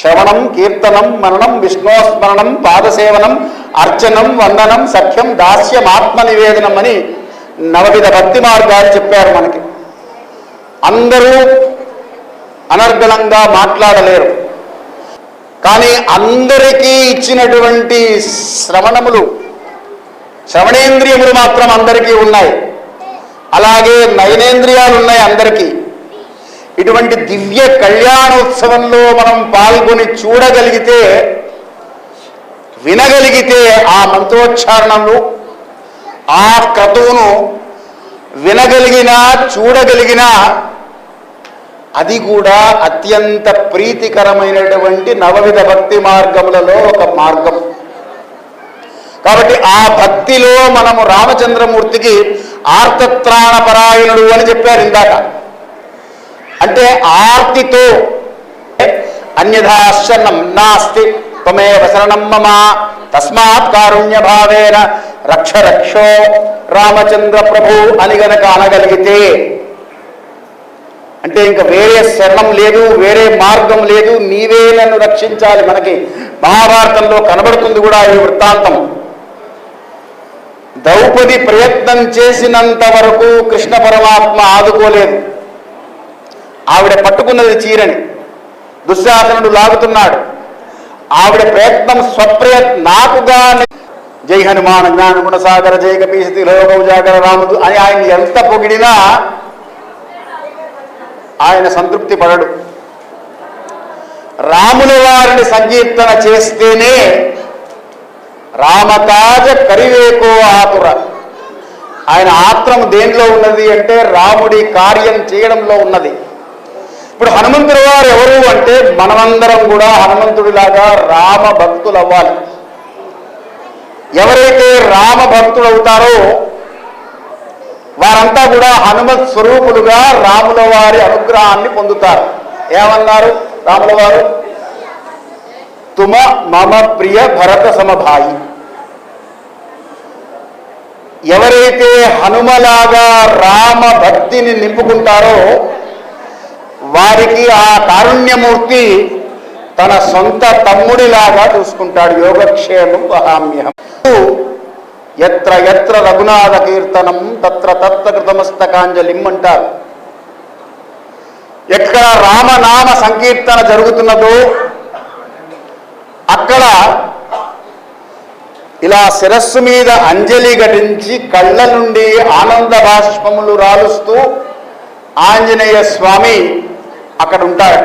శ్రవణం కీర్తనం మననం విష్ణోస్మరణం పాదసేవనం అర్చనం వందనం సఖ్యం దాస్యం ఆత్మ నివేదనం అని నవవిధ భక్తి మార్గాలు చెప్పారు మనకి. అందరూ అనర్గళంగా మాట్లాడలేరు. కానీ అందరికీ ఇచ్చినటువంటి శ్రవణములు శ్రవణేంద్రియములు మాత్రం అందరికీ ఉన్నాయి. అలాగే నయనేంద్రియాలు ఉన్నాయి అందరికీ. ఇటువంటి దివ్య కళ్యాణోత్సవంలో మనం పాల్గొని చూడగలిగితే వినగలిగితే ఆ మంత్రోచ్చారణలు ఆ క్రతువును వినగలిగినా చూడగలిగినా అది కూడా అత్యంత ప్రీతికరమైనటువంటి నవవిధ భక్తి మార్గములలో ఒక మార్గం. కాబట్టి ఆ భక్తిలో మనము రామచంద్రమూర్తికి ఆర్తత్రాణపరాయణుడు అని చెప్పారు ఇందాక. అంటే ఆర్తితో. అన్యథాశనం నాస్తి త్వమేవ శరణం మమ. తస్మాత్ కారుణ్య భావేన రక్ష రక్షో రామచంద్ర ప్రభు అని గనక అనగలిగితే అంటే ఇంకా వేరే శరణం లేదు వేరే మార్గం లేదు నీవే నన్ను రక్షించాలి మనకి. మహాభారతంలో కనబడుతుంది కూడా ఈ వృత్తాంతం. ద్రౌపది ప్రయత్నం చేసినంత వరకు కృష్ణ పరమాత్మ ఆదుకోలేదు. ఆవిడ పట్టుకున్నది చీరని. దుశ్శాసనుడు లాగుతున్నాడు. ఆవిడ ప్రయత్నం స్వప్రయత్ నాకుగా జై హనుమాన్ జ్ఞాన గుణసాగర జై కపీసతి లోకౌజాగర రాముడు అని ఆయన ఎంత పొగిడినా ఆయన సంతృప్తి పడడు. రాముల వారిని సంకీర్తన చేస్తేనే రామతాజ కరివేకో ఆతుర. ఆయన ఆత్రం దేనిలో ఉన్నది అంటే రాముడి కార్యం చేయడంలో ఉన్నది. ఇప్పుడు హనుమంతుడు వారు ఎవరు అంటే మనమందరం కూడా హనుమంతుడిలాగా రామ భక్తులు అవ్వాలి ఎవరైతే రామ భక్తులు అవుతారో వారంతా కూడా హనుమత్ స్వరూపులుగా రాముల వారి అనుగ్రహాన్ని పొందుతారు. ఏమన్నారు రాముల వారు? తుమ మమ ప్రియ భరత సమభాయి. ఎవరైతే హనుమలాగా రామ భక్తిని నింపుకుంటారో వారికి ఆ కారుణ్యమూర్తి తన సొంత తమ్ముడిలాగా చూసుకుంటాడు. యోగక్షేమం వహామ్యహం. ఎత్ర ఎత్ర రఘునాథ కీర్తనం తత్ర తత్ర కృతమస్తకాంజలిం అంటారు. ఎక్కడ రామనామ సంకీర్తన జరుగుతున్నదో అక్కడ ఇలా శిరస్సు మీద అంజలి ఘటించి కళ్ళ నుండి ఆనంద బాష్పములు రాలుస్తూ ఆంజనేయ స్వామి అక్కడ ఉంటారట